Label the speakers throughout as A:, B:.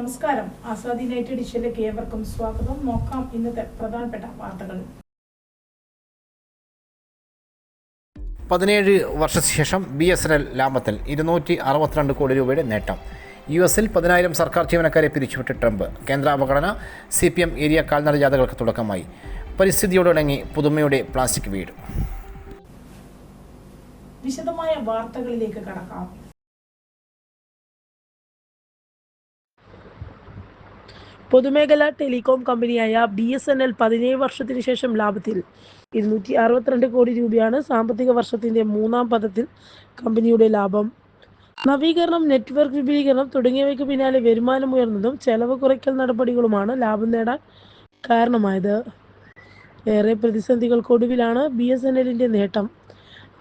A: നമസ്കാരം. ആസാദി നൈറ്റ് ഡിഷിലേക്ക് ഏവർക്കും സ്വാഗതം. നോക്കാം ഇന്നത്തെ പ്രധാനപ്പെട്ട വാർത്തകൾ.
B: പതിനേഴ് വർഷശേഷം ബി എസ് എൻ എൽ ലാഭത്തിൽ ഇരുന്നൂറ്റി അറുപത്തിരണ്ട് കോടി രൂപയുടെ നേട്ടം. യു എസിൽ പതിനായിരം സർക്കാർ ജീവനക്കാരെ പിരിച്ചുവിട്ട് ട്രംപ്. കേന്ദ്ര അവഗണന സി പി എം ഏരിയ കാൽനട ജാഥകൾക്ക് തുടക്കമായി. പരിസ്ഥിതിയോടണങ്ങി പുതുമയുടെ പ്ലാസ്റ്റിക് വീട്.
A: വിശദമായ വാർത്തകളിലേക്ക് കടക്കാം.
C: പൊതുമേഖലാ ടെലികോം കമ്പനിയായ ബി എസ് എൻ എൽ പതിനേഴ് വർഷത്തിന് ശേഷം ലാഭത്തിൽ ഇരുന്നൂറ്റി അറുപത്തിരണ്ട് കോടി രൂപയാണ് സാമ്പത്തിക വർഷത്തിന്റെ മൂന്നാം പദത്തിൽ കമ്പനിയുടെ ലാഭം. നവീകരണം നെറ്റ്വർക്ക് വിപുലീകരണം തുടങ്ങിയവയ്ക്ക് പിന്നാലെ വരുമാനം ഉയർന്നതും ചെലവ് കുറയ്ക്കൽ നടപടികളുമാണ് ലാഭം നേടാൻ കാരണമായത്. ഏറെ പ്രതിസന്ധികൾക്കൊടുവിലാണ് ബി എസ് എൻ എല്ലിന്റെ നേട്ടം.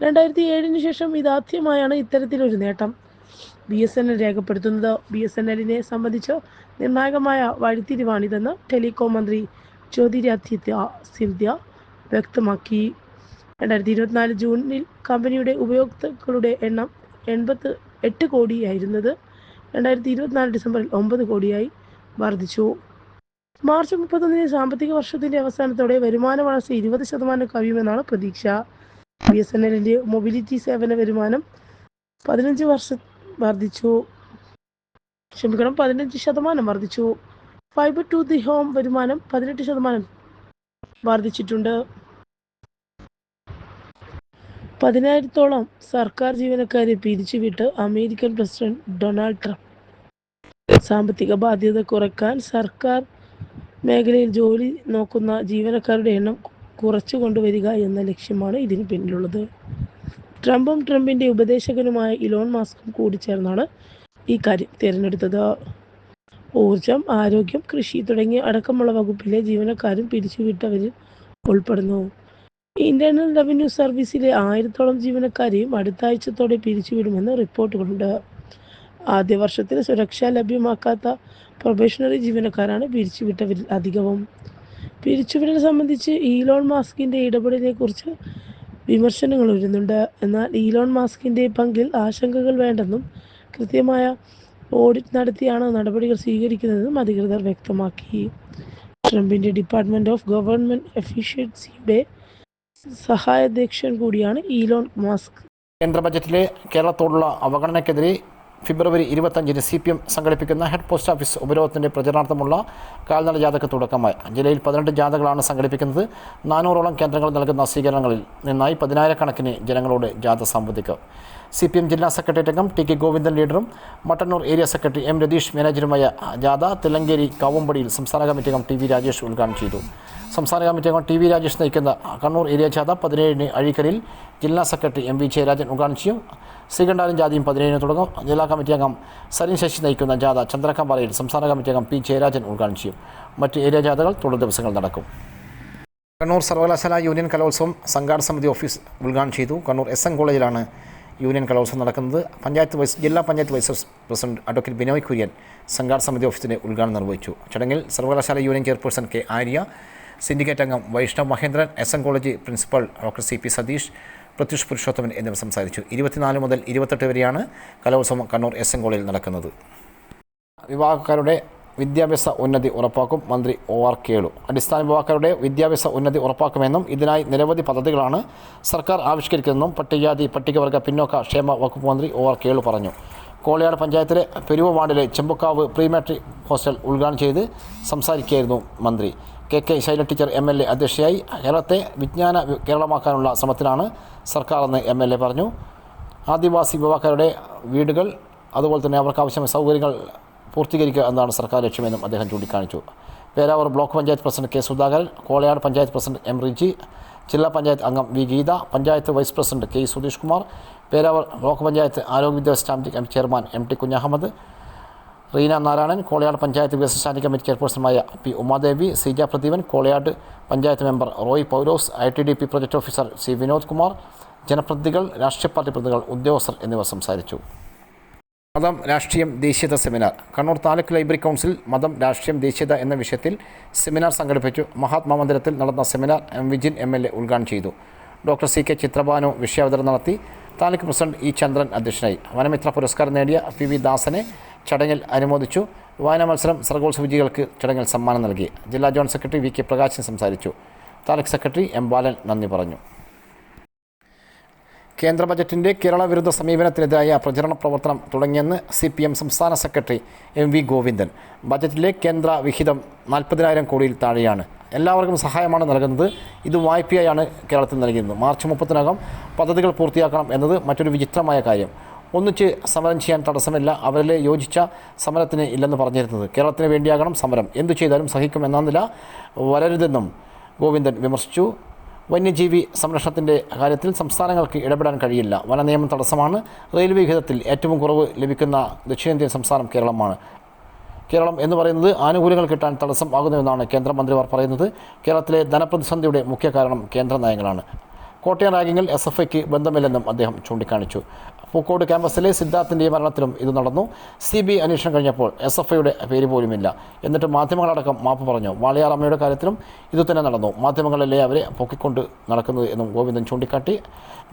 C: രണ്ടായിരത്തി ഏഴിന് ശേഷം ഇതാദ്യമായാണ് ഇത്തരത്തിലൊരു നേട്ടം. ബി എസ് എൻ എൽ രേഖപ്പെടുത്തുന്നത്. ബി എസ് എൻ എല്ലിനെ സംബന്ധിച്ച് നിർണായകമായ വഴിത്തിരിവാണിതെന്ന് ടെലികോം മന്ത്രി ജ്യോതിരാദിത്യ സിന്ധ്യ വ്യക്തമാക്കി. രണ്ടായിരത്തി ഇരുപത്തിനാല് ജൂണിൽ കമ്പനിയുടെ ഉപയോക്താക്കളുടെ എണ്ണം എൺപത്തി എട്ട് കോടിയായിരുന്നത് രണ്ടായിരത്തി ഇരുപത്തിനാല് ഡിസംബറിൽ ഒമ്പത് കോടിയായി വർദ്ധിച്ചു. മാർച്ച് മുപ്പത്തൊന്നിന് സാമ്പത്തിക വർഷത്തിന്റെ അവസാനത്തോടെ വരുമാന വളർച്ച ഇരുപത് ശതമാനം കവിയുമെന്നാണ് പ്രതീക്ഷ. ബി എസ് എൻ എല്ലിന്റെ മൊബിലിറ്റി സേവന വരുമാനം പതിനഞ്ച് വർഷം വർദ്ധിച്ചു ക്ഷമിക്കണം പതിനഞ്ച് ശതമാനം വർദ്ധിച്ചു ഫൈബർ ടു ദി ഹോം വരുമാനം പതിനെട്ട് ശതമാനം വർദ്ധിച്ചിട്ടുണ്ട് പതിനായിരത്തോളം സർക്കാർ ജീവനക്കാരെ പിരിച്ചുവിട്ട് അമേരിക്കൻ പ്രസിഡന്റ് ഡൊണാൾഡ് ട്രംപ്. സാമ്പത്തിക ബാധ്യത കുറയ്ക്കാൻ സർക്കാർ മേഖലയിൽ ജോലി നോക്കുന്ന ജീവനക്കാരുടെ എണ്ണം കുറച്ചു കൊണ്ടുവരിക എന്ന ലക്ഷ്യമാണ് ഇതിന് പിന്നിലുള്ളത്. ട്രംപും ട്രംപിന്റെ ഉപദേശകനുമായ ഇലോൺ മാസ്കും കൂടി ചേർന്നാണ് ഈ കാര്യം തിരഞ്ഞെടുത്തത്. ഊർജം ആരോഗ്യം കൃഷി തുടങ്ങിയ അടക്കമുള്ള വകുപ്പിലെ ജീവനക്കാരും പിരിച്ചുവിട്ടവരിൽ ഉൾപ്പെടുന്നു. ഇന്റേണൽ റവന്യൂ സർവീസിലെ ആയിരത്തോളം ജീവനക്കാരെയും അടുത്ത ആഴ്ചത്തോടെ പിരിച്ചുവിടുമെന്ന് റിപ്പോർട്ടുകളുണ്ട്. ആദ്യ വർഷത്തിൽ സുരക്ഷ ലഭ്യമാക്കാത്ത പ്രൊബേഷണറി ജീവനക്കാരാണ് പിരിച്ചുവിട്ടവരിൽ അധികവും. പിരിച്ചുവിടൽ സംബന്ധിച്ച് ഈലോൺ മാസ്കിന്റെ ഇടപെടലിനെ കുറിച്ച് വിമർശനങ്ങൾ വരുന്നുണ്ട് എന്നാൽ ഈലോൺ മാസ്കിന്റെ പങ്കിൽ ആശങ്കകൾ വേണ്ടെന്നും കൃത്യമായ ഓഡിറ്റ് നടത്തിയാണ് നടപടികൾ സ്വീകരിക്കുന്നതെന്നും അധികൃതർ വ്യക്തമാക്കി. ട്രംപിന്റെ ഡിപ്പാർട്ട്മെന്റ് ഓഫ് ഗവൺമെന്റ് എഫിഷ്യൻസിയുടെ സഹായാധ്യക്ഷൻ കൂടിയാണ് ഈലോൺ മാസ്ക്.
B: കേന്ദ്ര ബജറ്റിലെ കേരളത്തോടുള്ള അവഗണനയ്ക്കെതിരെ ഫെബ്രുവരി ഇരുപത്തഞ്ചിന് സി പി എം സംഘടിപ്പിക്കുന്ന ഹെഡ് പോസ്റ്റ് ഓഫീസ് ഉപരോധത്തിന്റെ പ്രചരണാർത്ഥമുള്ള കാൽനട ജാഥയ്ക്ക് തുടക്കമായി. ജില്ലയിൽ പതിനെട്ട് ജാഥകളാണ് സംഘടിപ്പിക്കുന്നത്. നാനൂറോളം കേന്ദ്രങ്ങൾ നൽകുന്ന സ്വീകരണങ്ങളിൽ നിന്നായി പതിനായിരക്കണക്കിന് ജനങ്ങളോട് ജാഥ സംബന്ധിക്കും. സി പി എം ജില്ലാ സെക്രട്ടേറിയറ്റ് അംഗം T K Govindan ലീഡറും Mattannur area secretary M Ratheesh മാനേജറുമായ ജാഥ തില്ലങ്കേരി കാവുംപടിയിൽ സംസ്ഥാന കമ്മിറ്റി അംഗം ടി വി രാജേഷ് ഉദ്ഘാടനം ചെയ്തു. സംസ്ഥാന കമ്മിറ്റി അംഗം ടി വി രാജേഷ് നയിക്കുന്ന കണ്ണൂർ ഏരിയ ജാഥ പതിനേഴിന് അഴീക്കലിൽ ജില്ലാ സെക്രട്ടറി എം വി ജയരാജൻ ഉദ്ഘാടനം ചെയ്യും. ശ്രീകണ്ഠാനും ജാതിയും പതിനേഴിന് തുടങ്ങും. ജില്ലാ കമ്മിറ്റി അംഗം സരിൻ ശശി നയിക്കുന്ന ജാഥ ചന്ദ്രക്കമ്പാറയിൽ സംസ്ഥാന കമ്മിറ്റി അംഗം പി ജയരാജൻ ഉദ്ഘാടനം മറ്റ് ഏരിയ ജാഥകൾ തുടർ ദിവസങ്ങൾ നടക്കും. കണ്ണൂർ സർവകലാശാല യൂണിയൻ കലോത്സവം സംഘാടന സമിതി ഓഫീസ് ഉദ്ഘാടനം ചെയ്തു. കണ്ണൂർ എസ് എൻ കോളേജിലാണ് യൂണിയൻ കലോത്സവം നടക്കുന്നത്. പഞ്ചായത്ത് വൈസ് ജില്ലാ panchayat vice president advocate Binoy Kurian സംഘാടന സമിതി ഓഫീസിന്റെ ഉദ്ഘാടനം നിർവഹിച്ചു. ചടങ്ങിൽ സർവകലാശാല union chairperson K Arya syndicate അംഗം Vaishnav Mahendran S N college principal doctor C P Satheesh Pratyush Purushothaman എന്നിവർ സംസാരിച്ചു. ഇരുപത്തിനാല് മുതൽ ഇരുപത്തെട്ട് വരെയാണ് കലോത്സവം കണ്ണൂർ എസ് എൻ കോളേജിൽ നടക്കുന്നത്. വിവാഹക്കാരുടെ വിദ്യാഭ്യാസ ഉന്നതി ഉറപ്പാക്കും മന്ത്രി ഒ ആർ കേളു. അടിസ്ഥാന വിഭാഗക്കാരുടെ വിദ്യാഭ്യാസ ഉന്നതി ഉറപ്പാക്കുമെന്നും ഇതിനായി നിരവധി പദ്ധതികളാണ് സർക്കാർ ആവിഷ്കരിക്കുന്നതെന്നും പട്ടികജാതി പട്ടികവർഗ പിന്നോക്ക ക്ഷേമ വകുപ്പ് മന്ത്രി ഒ ആർ കേളു പറഞ്ഞു. കോളിയാട് പഞ്ചായത്തിലെ പെരുവ വാർഡിലെ ചെമ്പുക്കാവ് പ്രീമാട്രിക് ഹോസ്റ്റൽ ഉദ്ഘാടനം ചെയ്ത് സംസാരിക്കുകയായിരുന്നു മന്ത്രി. K K Shaila teacher M L A അധ്യക്ഷയായി. കേരളത്തെ വിജ്ഞാന കേരളമാക്കാനുള്ള ശ്രമത്തിലാണ് സർക്കാർ എന്ന് എം എൽ എ പറഞ്ഞു. ആദിവാസി വിഭാഗക്കാരുടെ വീടുകൾ അതുപോലെ തന്നെ അവർക്ക് ആവശ്യമായ സൗകര്യങ്ങൾ പൂർത്തീകരിക്കുക എന്നാണ് സർക്കാർ ലക്ഷ്യമെന്നും അദ്ദേഹം ചൂണ്ടിക്കാണിച്ചു. Peravoor block panchayat president K Sudhakaran Kolayad panchayat president M Riji ജില്ലാ പഞ്ചായത്ത് അംഗം V Geetha panchayat vice president K Sudheesh Kumar Peravoor block panchayat ആരോഗ്യ വിദ്യാഭ്യാസ standing chairman M T Kunhahammed Reena Narayanan Kolayad panchayat വികസന standing committee ചെയർപേഴ്സണുമായ P Umadevi Seeja Pradeepan Kolayad panchayat member Roy Paulose I T D P project officer C Vinod Kumar ജനപ്രതിനിധികൾ രാഷ്ട്രീയ party പ്രതിനിധികൾ ഉദ്യോഗസ്ഥർ എന്നിവർ സംസാരിച്ചു. മതം രാഷ്ട്രീയം ദേശീയത seminar. Kannur taluk library council മതം രാഷ്ട്രീയം ദേശീയത എന്ന വിഷയത്തിൽ സെമിനാർ സംഘടിപ്പിച്ചു. മഹാത്മാ മന്ദിരത്തിൽ നടന്ന seminar M Vijin M L A ഉദ്ഘാടനം ചെയ്തു. ഡോക്ടർ സി കെ ചിത്രഭാനു വിഷയാവതരണം നടത്തി. താലൂക്ക് പ്രസിഡന്റ് ഇ ചന്ദ്രൻ അധ്യക്ഷനായി. വനമിത്ര പുരസ്കാരം നേടിയ പി വി ദാസനെ ചടങ്ങിൽ അനുമോദിച്ചു. വായനാ മത്സരം സർഗോത്സവ വിജയികൾക്ക് ചടങ്ങിൽ സമ്മാനം നൽകി. ജില്ലാ joint secretary V K Prakashan സംസാരിച്ചു. താലൂക്ക് സെക്രട്ടറി എം ബാലൻ നന്ദി പറഞ്ഞു. കേന്ദ്ര ബജറ്റിന്റെ കേരള വിരുദ്ധ സമീപനത്തിനെതിരായ പ്രചരണ പ്രവർത്തനം തുടങ്ങിയെന്ന് സി പി എം സംസ്ഥാന സെക്രട്ടറി എം വി ഗോവിന്ദൻ. ബജറ്റിലെ കേന്ദ്ര വിഹിതം നാൽപ്പതിനായിരം കോടിയിൽ താഴെയാണ്. എല്ലാവർക്കും സഹായമാണ് നൽകുന്നത്. ഇത് വായ്പയായാണ് കേരളത്തിൽ നൽകുന്നത് മാർച്ച് മുപ്പത്തിനകം പദ്ധതികൾ പൂർത്തിയാക്കണം എന്നത് മറ്റൊരു വിചിത്രമായ കാര്യം. ഒന്നിച്ച് സമരം ചെയ്യാൻ തടസ്സമില്ല. അവരിലെ യോജിച്ച സമരത്തിന് ഇല്ലെന്ന് പറഞ്ഞിരുന്നത്. കേരളത്തിന് വേണ്ടിയാകണം സമരം. എന്തു ചെയ്താലും സഹിക്കും എന്ന നില വരരുതെന്നും ഗോവിന്ദൻ വിമർശിച്ചു. വന്യജീവി സംരക്ഷണത്തിന്റെ കാര്യത്തിൽ സംസ്ഥാനങ്ങൾക്ക് ഇടപെടാൻ കഴിയില്ല. വനനിയമം തടസ്സമാണ്. റെയിൽവേ വിഹിതത്തിൽ ഏറ്റവും കുറവ് ലഭിക്കുന്ന ദക്ഷിണേന്ത്യൻ സംസ്ഥാനം കേരളമാണ്. കേരളം എന്ന് പറയുന്നത് ആനുകൂല്യങ്ങൾ കിട്ടാൻ തടസ്സം ആകുന്നുവെന്നാണ് കേന്ദ്രമന്ത്രിമാർ പറയുന്നത്. കേരളത്തിലെ ധനപ്രതിസന്ധിയുടെ മുഖ്യ കാരണം കേന്ദ്ര നയങ്ങളാണ്. കോട്ടയം റാഗിങ്ങിൽ എസ് എഫ് ഐക്ക് ബന്ധമില്ലെന്നും അദ്ദേഹം ചൂണ്ടിക്കാണിച്ചു. പൂക്കോട് ക്യാമ്പസിലെ സിദ്ധാർത്ഥിന്റെ മരണത്തിലും ഇത് നടന്നു. സി ബി അന്വേഷണം കഴിഞ്ഞപ്പോൾ എസ് എഫ് ഐയുടെ പേര് പോലുമില്ല. എന്നിട്ട് മാധ്യമങ്ങളടക്കം മാപ്പ് പറഞ്ഞു. വാളിയാറമ്മയുടെ കാര്യത്തിലും ഇതുതന്നെ നടന്നു. മാധ്യമങ്ങളല്ലേ അവരെ പൊക്കിക്കൊണ്ട് നടക്കുന്നത് എന്നും ഗോവിന്ദൻ ചൂണ്ടിക്കാട്ടി.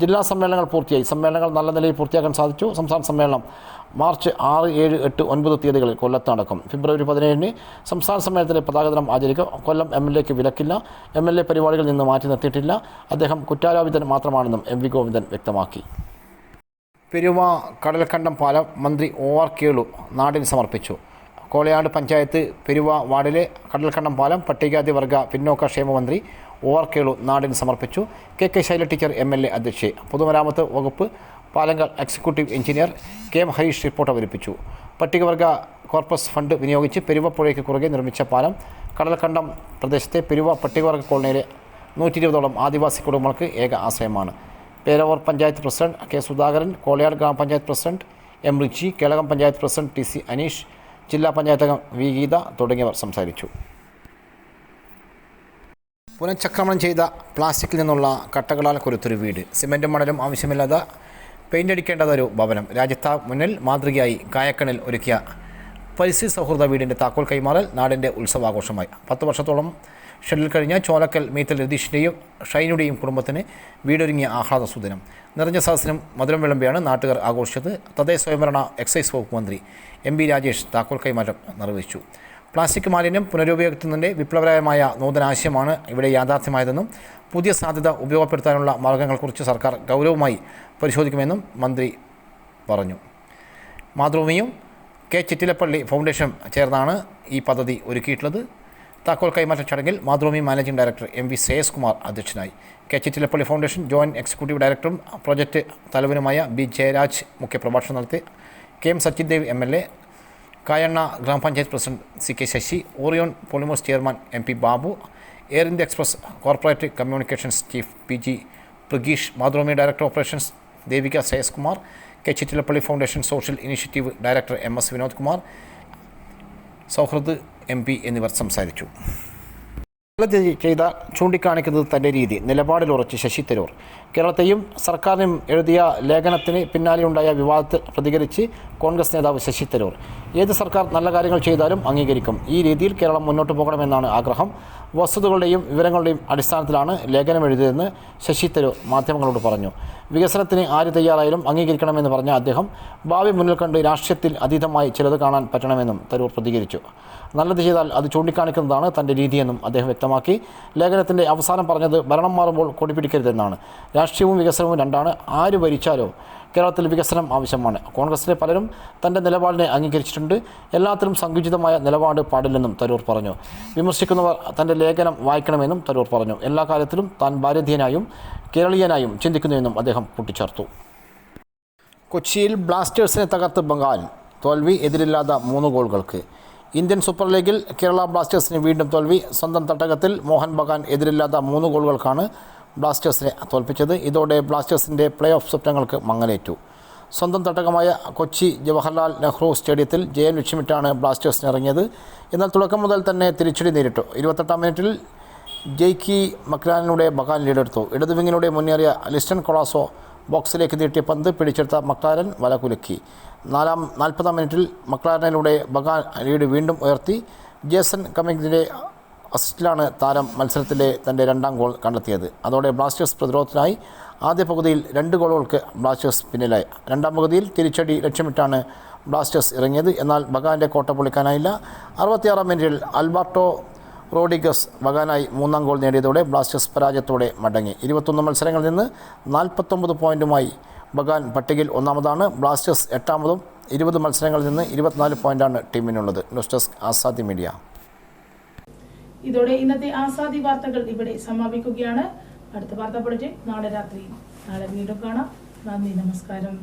B: ജില്ലാ സമ്മേളനങ്ങൾ പൂർത്തിയായി. സമ്മേളനങ്ങൾ നല്ല നിലയിൽ പൂർത്തിയാക്കാൻ സാധിച്ചു. സംസ്ഥാന സമ്മേളനം മാർച്ച് ആറ് ഏഴ് എട്ട് ഒൻപത് തീയതികളിൽ കൊല്ലത്ത് നടക്കും. ഫെബ്രുവരി പതിനേഴിന് സംസ്ഥാന സമ്മേളനത്തിലെ പതാക ദിനം ആചരിക്കും. കൊല്ലം എം എൽ എക്ക് വിലക്കില്ല. എം എൽ എ പരിപാടികളിൽ നിന്ന് മാറ്റി നിർത്തിയിട്ടില്ല. അദ്ദേഹം കുറ്റാരോപിതൻ മാത്രമാണെന്നും എം വി ഗോവിന്ദൻ വ്യക്തമാക്കി. പെരുവ കടൽക്കണ്ടം പാലം മന്ത്രി ഒ ആർ കേളു നാടിന് സമർപ്പിച്ചു. കോളയാട് പഞ്ചായത്ത് പെരുവ വാർഡിലെ കടൽക്കണ്ടം പാലം പട്ടികാതിവർഗ പിന്നോക്ക ക്ഷേമ മന്ത്രി ഒ ആർ കേളു നാടിന് സമർപ്പിച്ചു. K K Shaila teacher M L A അധ്യക്ഷ പൊതുമരാമത്ത് വകുപ്പ് പാലങ്ങൾ executive engineer K M Harish report അവതരിപ്പിച്ചു. പട്ടികവർഗ കോർപ്പസ് ഫണ്ട് വിനിയോഗിച്ച് പെരുവ പുഴയ്ക്ക് കുറുകെ നിർമ്മിച്ച പാലം കടൽക്കണ്ടം പ്രദേശത്തെ പെരുവ പട്ടികവർഗ കോളനിയിലെ നൂറ്റി ഇരുപതോളം ആദിവാസി കുടുംബങ്ങൾക്ക് ഏക ആശ്രയമാണ്. പേരവർ പഞ്ചായത്ത് പ്രസിഡന്റ് കെ സുധാകരൻ കോളയാട് ഗ്രാമപഞ്ചായത്ത് president M Richi Kelakam panchayat president T C Aneesh ജില്ലാ പഞ്ചായത്ത് അംഗം വി ഗീത തുടങ്ങിയവർ സംസാരിച്ചു. പുനഃചക്രമണം ചെയ്ത പ്ലാസ്റ്റിക്കിൽ നിന്നുള്ള കട്ടകളാൽ കൊരുത്തൊരു വീട്. സിമന്റും മണലും ആവശ്യമില്ലാതെ പെയിന്റ് അടിക്കേണ്ടതൊരു ഭവനം. രാജ്യത്ത മുന്നിൽ മാതൃകയായി കായക്കണിൽ ഒരുക്കിയ പരിസ്ഥിതി സൗഹൃദ വീടിന്റെ താക്കോൽ കൈമാറൽ നാടിന്റെ ഉത്സവാഘോഷമായി. പത്ത് വർഷത്തോളം ഷെഡിൽ കഴിഞ്ഞ ചോലക്കൽ മീത്തൽ രതീഷിന്റെയും ഷൈനുടെയും കുടുംബത്തിന് വീടൊരുങ്ങിയ ആഹ്ലാദ സുദിനം. നിറഞ്ഞ സദസ്സിനും മധുരം വിളമ്പിയാണ് നാട്ടുകാർ ആഘോഷിച്ചത്. തദ്ദേശ സ്വയംഭരണ എക്സൈസ് വകുപ്പ് മന്ത്രി എം ബി രാജേഷ് താക്കോൽ കൈമാറ്റം നിർവഹിച്ചു. പ്ലാസ്റ്റിക് മാലിന്യം പുനരുപയോഗത്തിന്റെ വിപ്ലവകരമായ നൂതനാശയമാണ് ഇവിടെ യാഥാർത്ഥ്യമായതെന്നും പുതിയ സാധ്യത ഉപയോഗപ്പെടുത്താനുള്ള മാർഗങ്ങളെക്കുറിച്ച് സർക്കാർ ഗൗരവമായി പരിശോധിക്കുമെന്നും മന്ത്രി പറഞ്ഞു. മാതൃഭൂമിയും കെ ചിറ്റിലപ്പള്ളി ഫൗണ്ടേഷൻ ചേർന്നാണ് ഈ പദ്ധതി ഒരുക്കിയിട്ടുള്ളത്. താക്കോൽ കൈമാറ്റ ചടങ്ങിൽ Mathrubhumi managing director M V Shreyas Kumar അധ്യക്ഷനായി. K Chittilappilly foundation joint executive ഡയറക്ടറും പ്രൊജക്ട് തലവനുമായ ബി ജയരാജ് മുഖ്യപ്രഭാഷണം നടത്തി. K M Sachin Dev M L A Kayanna ഗ്രാമപഞ്ചായത്ത് president C K Sasi Orion Polymos chairman M P Babu Air India Express corporate communications chief P G Prageesh Mathrubhumi director operations Devika Shreyas Kumar K Chittilappilly foundation social initiative director M S Vinod Kumar Sauhrud M P എന്നിവർ സംസാരിച്ചു. ചെയ്ത ചൂണ്ടിക്കാണിക്കുന്നത് തന്റെ രീതി നിലപാടിൽ ഉറച്ച് ശശി തരൂർ. കേരളത്തെയും സർക്കാരിനും എഴുതിയ ലേഖനത്തിന് പിന്നാലെയുണ്ടായ വിവാദത്തിൽ പ്രതികരിച്ച് കോൺഗ്രസ് നേതാവ് ശശി തരൂർ. ഏത് സർക്കാർ നല്ല കാര്യങ്ങൾ ചെയ്താലും അംഗീകരിക്കും. ഈ രീതിയിൽ കേരളം മുന്നോട്ട് പോകണമെന്നാണ് ആഗ്രഹം. വസ്തുതകളുടെയും വിവരങ്ങളുടെയും അടിസ്ഥാനത്തിലാണ് ലേഖനം എഴുതിയതെന്ന് ശശി തരൂർ മാധ്യമങ്ങളോട് പറഞ്ഞു. വികസനത്തിന് ആര് തയ്യാറായാലും അംഗീകരിക്കണമെന്ന് പറഞ്ഞ അദ്ദേഹം ഭാവി മുന്നിൽ കണ്ട് രാഷ്ട്രീയത്തിൽ അതീതമായി ചിലത് കാണാൻ പറ്റണമെന്നും തരൂർ പ്രതികരിച്ചു. നല്ലത് ചെയ്താൽ അത് ചൂണ്ടിക്കാണിക്കുന്നതാണ് തന്റെ രീതിയെന്നും അദ്ദേഹം വ്യക്തമാക്കി. ലേഖനത്തിന്റെ അവസാനം പറഞ്ഞത് ഭരണം മാറുമ്പോൾ കൊടിപിടിക്കരുതെന്നാണ്. രാഷ്ട്രീയവും വികസനവും രണ്ടാണ് ആര് ഭരിച്ചാലോ കേരളത്തിൽ വികസനം ആവശ്യമാണ്. കോൺഗ്രസിലെ പലരും തന്റെ നിലപാടിനെ അംഗീകരിച്ചിട്ടുണ്ട്. എല്ലാത്തിലും സങ്കുചിതമായ നിലപാട് പാടില്ലെന്നും തരൂർ പറഞ്ഞു. വിമർശിക്കുന്നവർ തന്റെ ലേഖനം വായിക്കണമെന്നും തരൂർ പറഞ്ഞു. എല്ലാ കാര്യത്തിലും താൻ ഭാരതീയനായും കേരളീയനായും ചിന്തിക്കുന്നുവെന്നും അദ്ദേഹം കൂട്ടിച്ചേർത്തു. കൊച്ചിയിൽ ബ്ലാസ്റ്റേഴ്സിനെ തകർത്ത് ബംഗാൾ. തോൽവി എതിരില്ലാത്ത മൂന്ന് ഗോളുകൾക്ക്. ഇന്ത്യൻ സൂപ്പർ ലീഗിൽ കേരള ബ്ലാസ്റ്റേഴ്സിന് വീണ്ടും തോൽവി. സ്വന്തം തട്ടകത്തിൽ മോഹൻ ബഗാൻ എതിരില്ലാത്ത മൂന്ന് ഗോളുകൾക്കാണ് ബ്ലാസ്റ്റേഴ്സിനെ തോൽപ്പിച്ചത്. ഇതോടെ ബ്ലാസ്റ്റേഴ്സിന്റെ പ്ലേ ഓഫ് സ്വപ്നങ്ങൾക്ക് മങ്ങലേറ്റു. സ്വന്തം തട്ടകമായ കൊച്ചി ജവഹർലാൽ നെഹ്റു സ്റ്റേഡിയത്തിൽ ജയം ലക്ഷ്യമിട്ടാണ് ബ്ലാസ്റ്റേഴ്സിന് ഇറങ്ങിയത്. എന്നാൽ തുടക്കം മുതൽ തന്നെ തിരിച്ചടി നേരിട്ടു. ഇരുപത്തെട്ടാം മിനിറ്റിൽ ജെയ്ക്കി മക്ലാനിലൂടെ ബഗാൻ ലീഡെടുത്തു ഇടതുവിങ്ങിലൂടെ മുന്നേറിയ ലിസ്റ്റൺ കൊളാസോ ബോക്സിലേക്ക് നീട്ടിയ പന്ത് പിടിച്ചെടുത്ത മക്ലാരൻ വലകുലുക്കി നാലാം നാൽപ്പതാം മിനിറ്റിൽ മക്ലാരനിലൂടെ ബഗാൻ ലീഡ് വീണ്ടും ഉയർത്തി. ജേസൺ കമ്മിങ്ങിന്റെ അസിസ്റ്റിലാണ് താരം മത്സരത്തിലെ തന്റെ രണ്ടാം ഗോൾ കണ്ടെത്തിയത്. അതോടെ ബ്ലാസ്റ്റേഴ്സ് പ്രതിരോധത്തിനായി ആദ്യ പകുതിയിൽ രണ്ട് ഗോളുകൾക്ക് ബ്ലാസ്റ്റേഴ്സ് പിന്നിലായി. രണ്ടാം പകുതിയിൽ തിരിച്ചടി ലക്ഷ്യമിട്ടാണ് ബ്ലാസ്റ്റേഴ്സ് ഇറങ്ങിയത്. എന്നാൽ ബഗാന്റെ കോട്ട പൊളിക്കാനായില്ല. അറുപത്തിയാറാം മിനിറ്റിൽ അൽബർട്ടോ റോഡിഗസ് ബഗാനായി മൂന്നാം ഗോൾ നേടിയതോടെ ബ്ലാസ്റ്റേഴ്സ് പരാജയത്തോടെ മടങ്ങി. ഇരുപത്തൊന്ന് മത്സരങ്ങളിൽ നിന്ന് നാൽപ്പത്തൊമ്പത് പോയിന്റുമായി ബഗാൻ പട്ടികയിൽ ഒന്നാമതാണ്. ബ്ലാസ്റ്റേഴ്സ് എട്ടാമതും ഇരുപത് മത്സരങ്ങളിൽ നിന്ന് ഇരുപത്തിനാല് പോയിന്റാണ് ടീമിനുള്ളത്. News desk Azadi media.
A: ഇതോടെ ഇന്നത്തെ ആസാദി വാർത്തകൾ ഇവിടെ സമാപിക്കുകയാണ്. അടുത്ത വാർത്താ ബുള്ളറ്റിൻ നാളെ രാത്രി നാളെ വീണ്ടും കാണാം. നന്ദി നമസ്കാരം.